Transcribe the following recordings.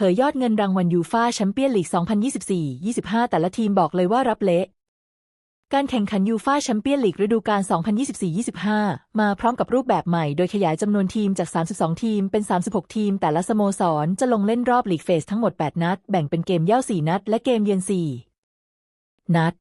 ผยยอดเงินรางวัลยูฟาแชมเปี้ยนลีก 2024-25 แต่ละทีมบอกเลยว่ารับเละการแข่งขันยูฟาแชมเปี้ยนลีกฤดูกาล 2024-25 มาพร้อมกับรูปแบบใหม่ โดยขยายจำนวนทีมจาก 32 ทีมเป็น 36 ทีม แต่ละสโมสรจะลงเล่นรอบลีกเฟสทั้งหมด 8 นัด แบ่งเป็นเกมเย่า 4 นัด และเกมเยือน 4 นัด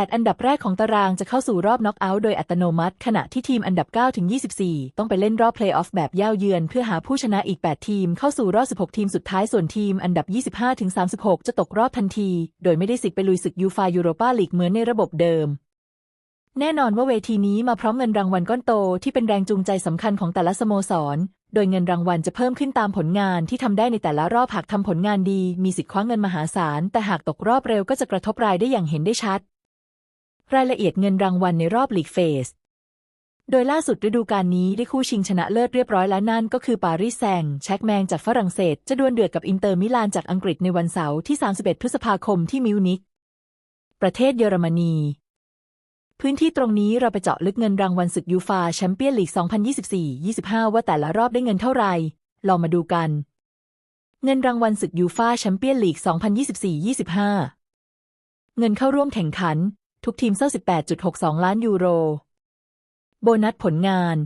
8 อันดับแรกของตารางจะเข้าสู่รอบน็อกเอาท์โดยอัตโนมัติ ขณะที่ทีมอันดับ 9 ถึง 24 ต้องไปเล่นรอบเพลย์ออฟแบบเย่าเยือน เพื่อหาผู้ชนะอีก 8 ทีม เข้าสู่รอบ 16 ทีมสุดท้ายส่วนทีมอันดับ 25 ถึง 36 จะตกรอบทันที โดยไม่ได้สิทธิ์ไปลุยศึกยูฟายูโรปาลีกเหมือนในระบบเดิม แน่นอนว่าเวทีนี้มาพร้อมเงินรางวัลก้อนโตที่เป็นแรงจูงใจสำคัญของแต่ละสโมสร โดยเงินรางวัลจะเพิ่มขึ้นตามผลงานที่ทำได้ในแต่ละรอบหากทำผลงานดี มีสิทธิ์คว้าเงินมหาศาลแต่หากตกรอบเร็วก็จะกระทบรายได้อย่างเห็นได้ชัด รายละเอียดเงินรางวัลในรอบลีกเฟส โดยล่าสุดฤดูกาลนี้ได้คู่ชิงชนะเลิศเรียบร้อยแล้วนั่นก็คือปารีสแซงแช็กแมงจากฝรั่งเศส จะดวลเดือดกับอินเตอร์มิลานจากอังกฤษในวันเสาร์ที่ 31 พฤษภาคมที่มิวนิกประเทศเยอรมนีพื้นที่ตรงนี้เราไปเจาะลึกเงินรางวัลศึกยูฟาแชมเปี้ยนลีก 2024-25 ว่าแต่ละรอบได้เงินเท่าไหร่ลองมาดูกัน เงินรางวัลศึกยูฟาแชมเปี้ยนลีก 2024-25 เงินเข้าร่วมแข่งขัน ทุกทีมเซ้า18.62 ล้านยูโร โบนัสผลงาน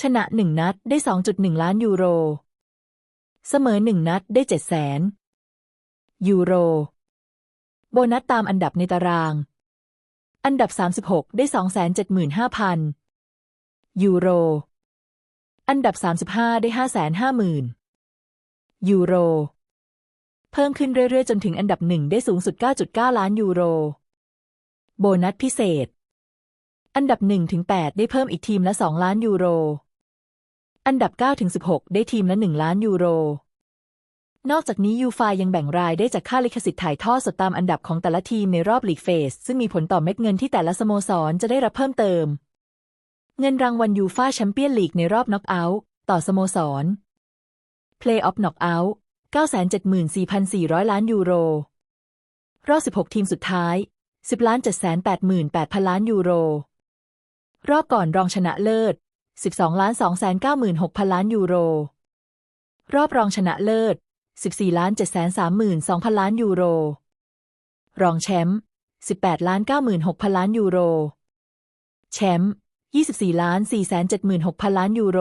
ชนะ 1 นัดได้ 2.1 ล้านยูโร เสมอ 1 นัดได้7แสนยูโร โบนัสตามอันดับในตาราง อันดับ 36 ได้ 275,000 ยูโร อันดับ 35 ได้ 550,000 ยูโร เพิ่มขึ้นเรื่อยๆ จนถึงอันดับหนึ่งได้สูงสุด 9.9 ล้านยูโร โบนัสพิเศษ อันดับ1ถึง8ได้เพิ่มอีกทีมละ 2 ล้านยูโร อันดับ9ถึง16 ได้ทีมละ 1 ล้านยูโร นอกจากนี้ยูฟายังแบ่งรายได้จากค่าลิขสิทธิ์ถ่ายทอดสดตามอันดับของแต่ละทีมในรอบลีกเฟส ซึ่งมีผลต่อเม็ดเงินที่แต่ละสโมสรจะได้รับเพิ่มเติม เงินรางวัลยูฟาแชมเปี้ยนลีกในรอบน็อกเอาท์ต่อสโมสรเพลย์ออฟน็อกเอาท์974,400 ล้านยูโร รอบ 16 ทีมสุดท้าย 10ล้าน788,000ล้านยูโร รอบก่อนรองชนะเลิศ 12ล้าน296,000ล้านยูโร รอบรองชนะเลิศ 14ล้าน732,000ล้านยูโร รองแชมป์ 18ล้าน96,000ล้านยูโร แชมป์ 24ล้าน476,000ล้านยูโร